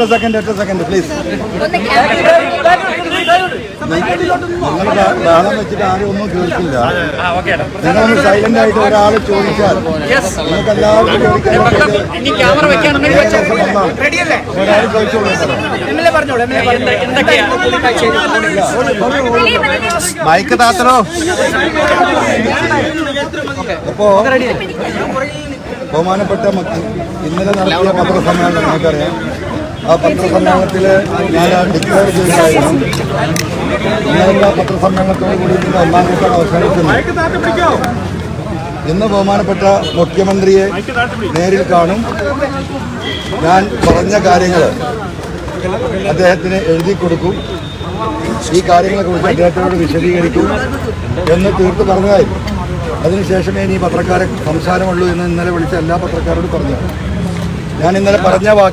ഒറ്റ സെക്കൻഡ് ഒറ്റ second please നിങ്ങൾ ബഹളം വെച്ചിട്ട് ആരും ഒന്നും കേൾക്കില്ല നിങ്ങളൊന്ന് സൈലന്റ് ആയിട്ട് ഒരാൾ ചോദിച്ചാൽ നിങ്ങൾക്ക് എല്ലാവർക്കും. ഒരാൾ ചോദിച്ചോളൂ മൈക്ക് താത്തറോ അപ്പോ ബഹുമാനപ്പെട്ട മക്കൾ ഇന്നലെ നടത്തിയ പത്രസമ്മേളനം നിങ്ങൾക്കറിയാം. ആ പത്രസമ്മേളനത്തിൽ ഞാൻ ഡിക്ലെയർ ചെയ്തായിരുന്നു ഇന്നലെ പത്രസമ്മേളനത്തോടു കൂടി ഇന്ന് ഒന്നാം ദിവസം അവസാനിക്കുന്നു. ഇന്ന് ബഹുമാനപ്പെട്ട മുഖ്യമന്ത്രിയെ നേരിൽ കാണും. ഞാൻ പറഞ്ഞ കാര്യങ്ങൾ അദ്ദേഹത്തിന് എഴുതി കൊടുക്കും. ഈ കാര്യങ്ങളെക്കുറിച്ച് അദ്ദേഹത്തിനോട് വിശദീകരിക്കും എന്ന് തീർത്ത് പറഞ്ഞതായി അതിനുശേഷമേ ഇനി പത്രക്കാരെ സംസാരമുള്ളൂ എന്ന് ഇന്നലെ വിളിച്ച എല്ലാ പത്രക്കാരോടും പറഞ്ഞു ഞാൻ ഇന്നലെ പറഞ്ഞ വാക്ക്